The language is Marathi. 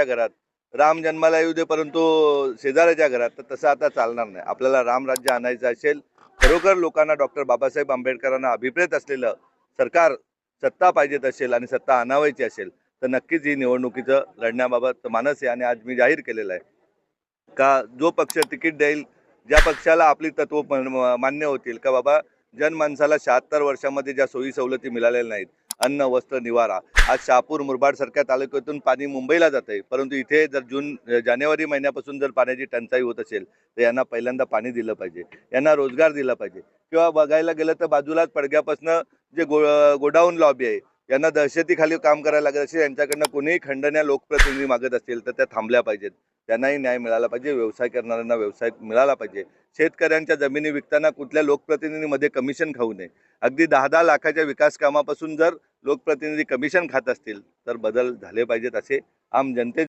त्या घरात. राम जन्माला येऊ दे परंतु शेजाऱ्याच्या घरात. तर तसं आता चालणार नाही. आपल्याला रामराज्य आणायचं असेल खरोखर लोकांना डॉक्टर बाबासाहेब आंबेडकरांना अभिप्रेत असलेलं सरकार सत्ता पाहिजेत असेल आणि सत्ता आणावायची असेल तर नक्कीच ही निवडणुकीचं लढण्याबाबत मानस आहे आणि आज मी जाहीर केलेलं आहे. का जो पक्ष तिकीट देईल ज्या पक्षाला आपली तत्व मान्य होतील का बाबा जनमानसाला शहात्तर वर्षामध्ये ज्या सोयी सवलती मिळालेल्या नाहीत अन्न वस्त्र निवारा आज शहापूर मुरबाड सारख्या तालुक्यातून पाणी मुंबईला जात आहे. परंतु इथे जर जून जानेवारी महिन्यापासून जर पाण्याची टंचाई होत असेल तर यांना पहिल्यांदा पाणी दिलं पाहिजे. यांना रोजगार दिला पाहिजे. किंवा बघायला गेलं तर बाजूलाच पडग्यापासनं जे गो गोडाऊन लॉबी आहे यांना दहशतीखाली काम करायला लागत असेल यांच्याकडनं कोणीही खंडण्या लोकप्रतिनिधी मागत असतील तर त्या थांबल्या पाहिजेत. त्यांनाही न्याय मिळाला पाहिजे व्यवसाय करणाऱ्यांना व्यवसाय मिळाला पाहिजे. शेतकऱ्यांच्या जमिनी विकताना कुठल्या लोकप्रतिनिधीमध्ये कमिशन खाऊ नये. अगदी दहा दहा लाखाच्या विकास कामापासून जर लोकप्रतिनिधी कमिशन खात असतील तर बदल झाले पाहिजेत असे आम जनते